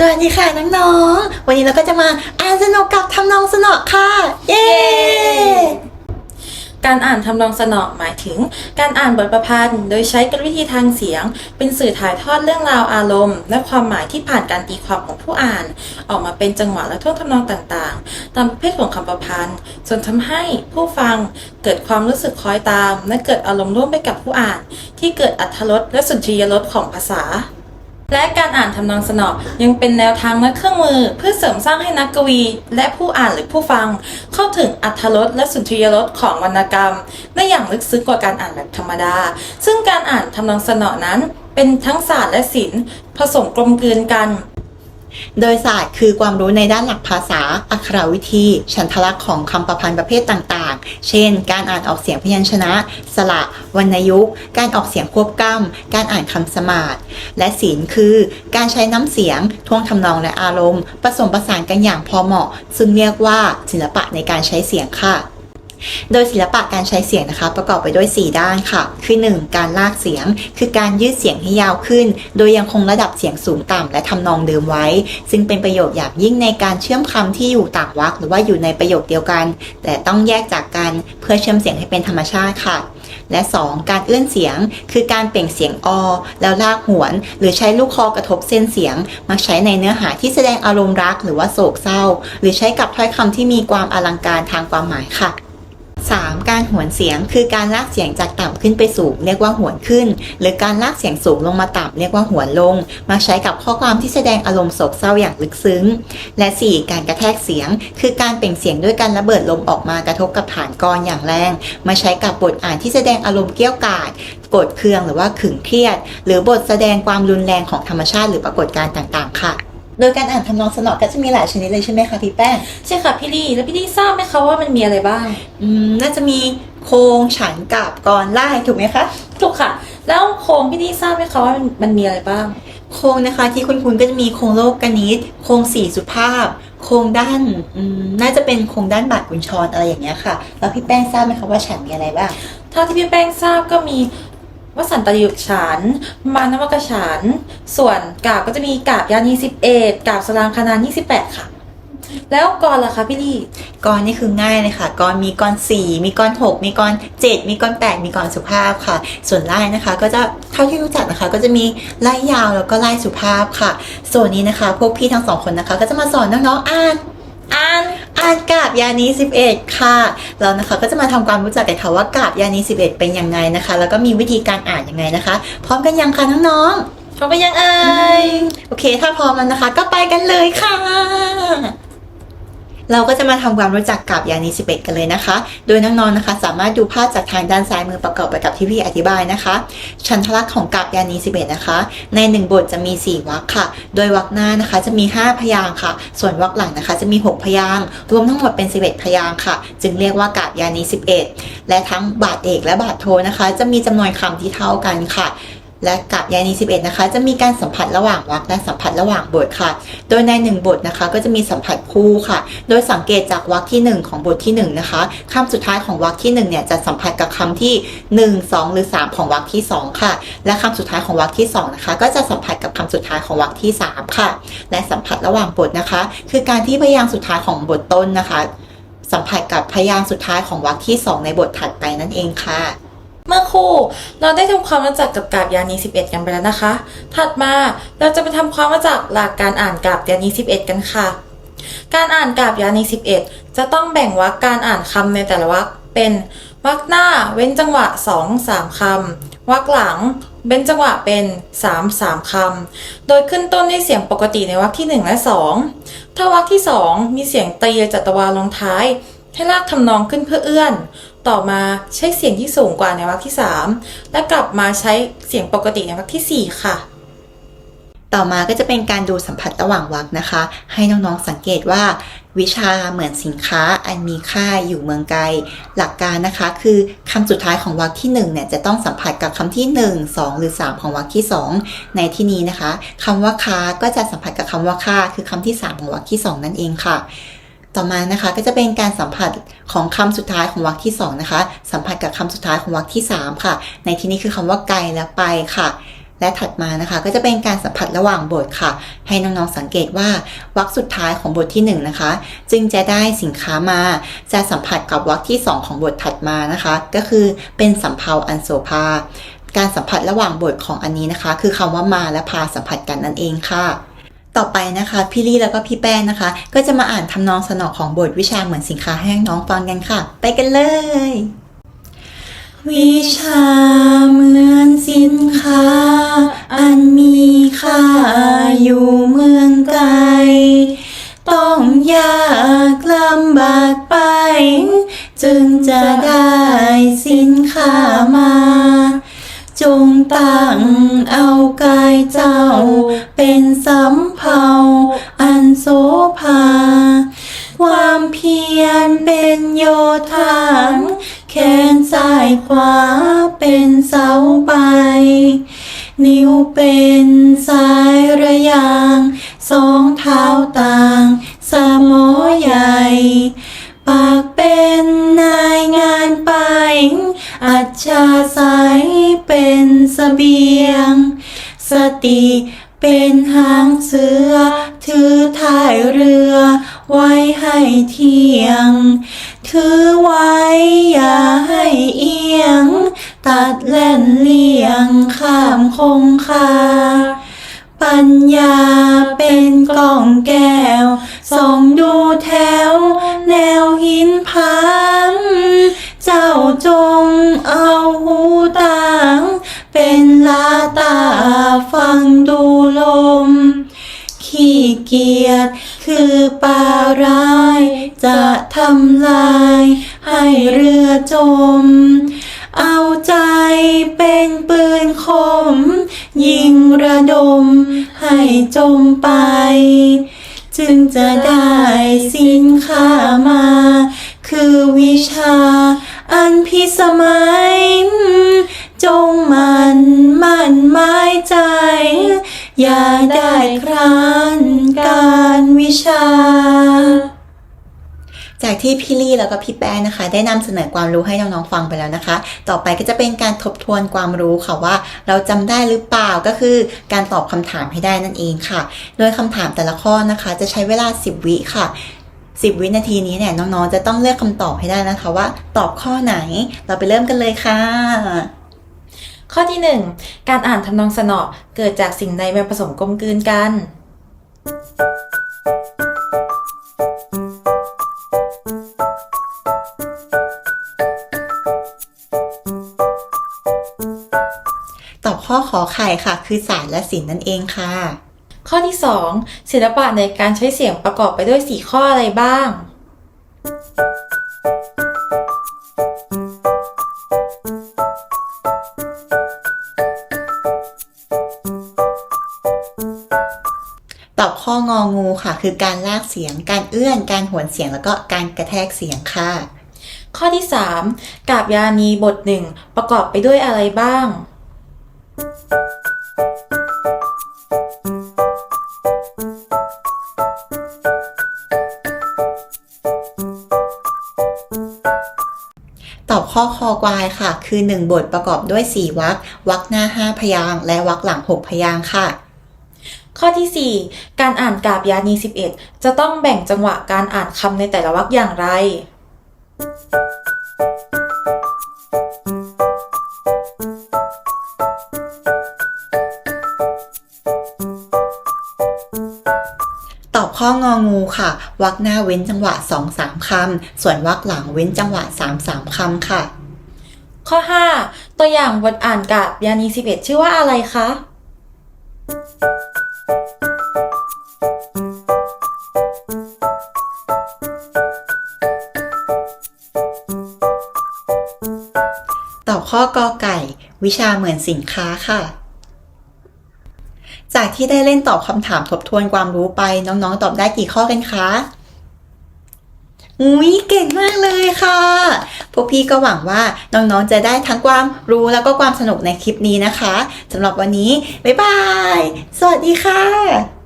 สวัสดีค่ะน้องๆ วันนี้เราก็จะมาอ่านสนุกกับทำนองสนอค่ะ เย้ การอ่านทำนองสนอหมายถึง การอ่านบทประพันธ์โดยใช้กลวิธีทางเสียง เป็นสื่อถ่ายทอดเรื่องราวอารมณ์ และความหมายที่ผ่านการตีความของผู้อ่าน ออกมาเป็นจังหวะและท่วงทำนองต่างๆ ตามประเภทของคำประพันธ์จนทำให้ผู้ฟังเกิดความรู้สึกคล้อยตาม และเกิดอารมณ์ร่วมไปกับผู้อ่าน ที่เกิดอัธรสและสุนทรียรสของภาษา และการอ่านทำนองสนอยังเป็นแนวทางและเครื่องมือ เพื่อเสริมสร้างให้นักกวี และผู้อ่านหรือผู้ฟัง เข้าถึงอัธรสและสุนทรียรสของวรรณกรรม ได้อย่างลึกซึ้งกว่าการอ่านแบบธรรมดา ซึ่งการอ่านทำนองสนอนั้น เป็นทั้งศาสตร์และศิลป์ผสมกลมกลืนกัน โดยศาสตร์คือความรู้ในด้านหลักภาษา อักขรวิธี ฉันทลักษณ์ของคำประพันธ์ประเภทต่างๆ เช่น การอ่านออกเสียงพยัญชนะ สระวรรณยุกต์ การออกเสียงควบกล้ำการอ่านคำสมาธิและศิลคือ การใช้น้ำเสียง ท่วงทำนองและอารมณ์ ผสมผสานกันอย่างพอเหมาะ ซึ่งเรียกว่าศิลปะในการใช้เสียงค่ะ โดยศิลปะการใช้เสียงนะคะ ประกอบไปด้วย 4 ด้านค่ะ คือ 1. การลากเสียง คือการยืดเสียงให้ยาวขึ้น โดยยังคงระดับเสียงสูงต่ำและทำนองเดิมไว้ ซึ่งเป็นประโยชน์อย่างยิ่งในการเชื่อมคำที่อยู่ต่างวรรคหรือว่าอยู่ในประโยคเดียวกัน แต่ต้องแยกจากกันเพื่อเชื่อมเสียงให้เป็นธรรมชาติค่ะและ 2. การเอื้อนเสียง คือการเปล่งเสียงอ แล้วลากหวน หรือใช้ลูกคอกระทบเส้นเสียง มักใช้ในเนื้อหาที่แสดงอารมณ์รักหรือว่าโศกเศร้า หรือใช้กับถ้อยคำที่มีความอลังการทางความหมายค่ะ 3. การหวนเสียงคือการลากเสียงจากต่ำขึ้นไปสูงเรียกว่าหวนขึ้น หรือการลากเสียงสูงลงมาต่ำเรียกว่าหวนลง มาใช้กับข้อความที่แสดงอารมณ์โศกเศร้าอย่างลึกซึ้ง และ 4. การกระแทกเสียง คือการเปล่งเสียงด้วยการระเบิดลมออกมากระทบกับฐานกรอย่างแรง มาใช้กับบทอ่านที่แสดงอารมณ์เกี้ยวกาดโกรธเคืองหรือว่าขึงเครียด หรือบทแสดงความรุนแรงของธรรมชาติหรือปรากฏการณ์ต่างๆ ค่ะ โดยการอ่านทำนองสนอก็จะมีหลายชนิดเลยใช่ไหมคะพี่แป้ง ใช่ค่ะพี่ลี่แล้วพี่ลี่ทราบไหมคะว่ามันมีอะไรบ้าง อืม น่าจะมีโครงฉันกับกรไล่ถูกไหมคะ ถูกค่ะ แล้วโครงพี่ลี่ทราบไหมคะว่ามันมันมีอะไรบ้าง โครงนะคะที่คุณคุณก็จะมีโครงโลกกนิษโครงสี่สุภาพ โครงด้านอืมน่าจะเป็นโครงด้านบาดกุญชรอะไรอย่างเงี้ยค่ะ แล้วพี่แป้งทราบไหมคะว่าฉันมีอะไรบ้าง เท่าที่พี่แป้งทราบก็มี วสันตยุกฉานมานวกฉานส่วนกาบก็จะมีกาบยานีสิบเอ็ดกาบสลางคานานยี่สิบแปดค่ะ แล้วกรล่ะคะพี่ลี่กรนี่คือง่ายเลยค่ะกรมีกรสี่มีกรหกมีกรเจ็ดมีกรแปดมีกรสุภาพค่ะ ส่วนไล่นะคะ ก็จะเท่าที่รู้จักนะคะ ก็จะมีไล่ยาวแล้วก็ไล่สุภาพค่ะ ส่วนนี้นะคะ พวกพี่ทั้งสองคนนะคะ ก็จะมาสอนน้องๆอ่านอ่าน อ่านกาบยานี11 ค่ะ เรานะคะก็จะมาทำความรู้จักกันค่ะว่ากาบยานี11 เป็นยังไงนะคะ แล้วก็มีวิธีการอ่านยังไงนะคะ พร้อมกันยังคะน้องเขาไปยังเอ่ยๆโอเค ถ้าพร้อมแล้วนะคะ ก็ไปกันเลยค่ะ เราก็จะมาทำความรู้จักกับยานี11 กันเลยนะคะ โดยน้องๆนะคะ สามารถดูภาพจากทางด้านซ้ายมือประกอบไปกับที่พี่อธิบายนะคะ ชันทลักษณ์ของกับยานี11 นะคะ ในหนึ่งบทจะมี 4วรรคค่ะ โดยวรรคหน้านะคะจะมี 5 พยางค์ค่ะ ส่วนวรรคหลังนะคะจะมี 6 พยางค์รวมทั้งหมดเป็น 11 พยางค์ค่ะ จึงเรียกว่ากาบยานี11 และทั้งบาทเอกและบาทโทนะคะ จะมีจำนวนคำที่เท่ากันค่ะ และกับยานี11 นะคะ จะมีการสัมผัสระหว่างวรรคและสัมผัสระหว่างบทค่ะ โดยในหนึ่งบทนะคะ ก็จะมีสัมผัสคู่ค่ะ โดยสังเกตจากวรรคที่ 1 ของบทที่1นะคะคำสุดท้ายของวรรคที่1เนี่ยจะสัมผัสกับคำที่ 1 2 หรือ 3 ของวรรคที่ 2 ค่ะ และคำสุดท้ายของวรรคที่2นะคะก็จะสัมผัสกับคำสุดท้ายของวรรคที่ 3 ค่ะ และสัมผัสระหว่างบทนะคะ คือการที่พยางค์สุดท้ายของบทต้นนะคะ สัมผัสกับพยางค์สุดท้ายของวรรคที่ 2 ในบทถัดไปนั่นเองค่ะ เมื่อครู่เราได้ทำความรู้จักกับกาบยานี 11 กันไปแล้วนะคะ ถัดมาเราจะไปทำความรู้จักหลักการอ่านกาบยานี 11 กันค่ะ การอ่านกาบยานี 11 จะต้องแบ่งวรรคการอ่านคำในแต่ละวรรคเป็นวรรคหน้าเว้นจังหวะ 2 3 คำวรรคหลังเว้นจังหวะเป็น 3 3 คำ โดยขึ้นต้นด้วยเสียงปกติในวรรคที่ 1 และ 2 ถ้าวรรคที่ 2 มีเสียงตีจัตวาลงท้าย ให้ลากทำนองขึ้นเพื่อเอื้อน ต่อมาใช้เสียงที่สูงกว่าในวรรคที่ 3 และกลับมาใช้เสียงปกติในวรรคทีสี่ 4 ค่ะ ต่อมาก็จะเป็นการดูสัมผัสระหว่างวรรคนะคะ ให้น้องๆสังเกตว่า วิชาเหมือนสินค้าอันมีค่าอยู่เมืองไกล หลักการนะคะ คือคำสุดท้ายของวรรคที่1เนี่ยจะต้องสัมผัสกับคำที่ 1 2 หรือ 3 ของวรรคที่ 2 ในที่นี้นะคะคำว่าค้าก็จะสัมผัสกับคำว่าค่า คือคำที่ 3 ของวรรคที่ 2 นั่นเองค่ะ ต่อมานะคะก็จะเป็นการสัมผัสของคำสุดท้ายของวรรคที่2นะคะสัมผัสกับคำสุดท้ายของวรรคที่ 3 ค่ะ ในที่นี้คือคำว่าไกลและไปค่ะ และถัดมานะคะก็จะเป็นการสัมผัสระหว่างบทค่ะ ให้น้องๆสังเกตว่าวรรคสุดท้ายของบทที่หนึ่งนะคะ จึงจะได้สินค้ามา จะสัมผัสกับวรรคที่สองของบทถัดมานะคะ ก็คือเป็นสัมเพาอันโสภาการสัมผัสระหว่างบทของอันนี้นะคะ คือคำว่ามาและพาสัมผัสกันนั่นเองค่ะ ต่อไปนะคะพี่ลี่แล้วก็พี่แป้งนะคะ ก็จะมาอ่านทำนองสนอของบทวิชาเหมือนสินค้าให้น้องฟังกันค่ะ ไปกันเลย วิชาเหมือนสินค้า อันมีค่าอยู่เมืองไกล ต้องยากลำบากไป จึงจะได้สินค้ามา จงตั้งเอากายเจ้ พียรเป็นโยธาแขนซ้ายขวาเป็นเสาไป นิ้วเป็นสายระยาง สองเท้าต่าง สมอใหญ่ ปากเป็นนายงานไป อัจฉาสายเป็นเสบียง สติเป็นหางเสือ ถือท้ายเรือ ไว้ให้เที่ยง ถือไว้อย่าให้เอียง ตัดแล่นเลี่ยงข้ามคงคา ปัญญาเป็นกล่องแก้ จะทำลาย ให้เรือจม เอาใจเป็นปืนคม ยิงระดม ให้จมไป จึงจะได้สินค้ามา คือวิชา อันพิสมัย จงมันมันหมายใจ อย่าได้คร้านการวิชา จากที่พี่ลี่แล้วก็พี่แป้นะคะ ได้นำเสนอความรู้ให้น้องๆฟังไปแล้วนะคะ ต่อไปก็จะเป็นการทบทวนความรู้ค่ะว่า เราจำได้หรือเปล่าก็คือการตอบคำถามให้ได้นั่นเองค่ะ โดยคำถามแต่ละข้อนะคะ จะใช้เวลา 10 วิค่ะ10 วินาทีนี้เนี่ยน้องๆ จะต้องเลือกคำตอบให้ได้นะคะว่าตอบข้อไหนเราไปเริ่มกันเลยค่ะ ข้อที่ 1 การอ่านทำนองสนอเกิดจากสิ่งใดมาผสมกลมกลืนกัน ข้อขอไข่ค่ะ คือศาสตร์และศิลป์นั่นเองค่ะ ข้อที่ 2 ศิลปะในการใช้เสียงประกอบไปด้วย 4 ข้ออะไรบ้าง ตอบข้ององูค่ะ คือการลากเสียง การเอื้อน การหวนเสียงแล้วก็การกระแทกเสียงค่ะ ข้อที่ 3 กาบยานีบทหนึ่งประกอบไปด้วยอะไรบ้าง ข้อคอควายค่ะ คือ 1 บทประกอบด้วย 4วรรควรรคหน้า 5 พยางค์และวรรคหลัง 6 พยางค์ค่ะ ข้อที่ 4 การอ่านกาบยานี 11 จะต้องแบ่งจังหวะการอ่านคำในแต่ละวรรคอย่างไร ข้ององูค่ะวรรคหน้าเว้นจังหวะ 2-3 คำ ส่วนวรรคหลังเว้นจังหวะ 3-3 คำค่ะ ข้อ 5 ตัวอย่างบทอ่านกาบยานี 11 ชื่อว่าอะไรคะตอบข้อกอไก่ วิชาเหมือนสินค้าค่ะ จากที่ได้เล่นตอบคำถามทบทวนความรู้ไป น้องๆ ตอบได้กี่ข้อกันคะอุ้ยเก่งมากเลยค่ะ พวกพี่ก็หวังว่าน้องๆ จะได้ทั้งความรู้แล้วก็ความสนุกในคลิปนี้นะคะสำหรับวันนี้ บ๊ายบาย สวัสดีค่ะ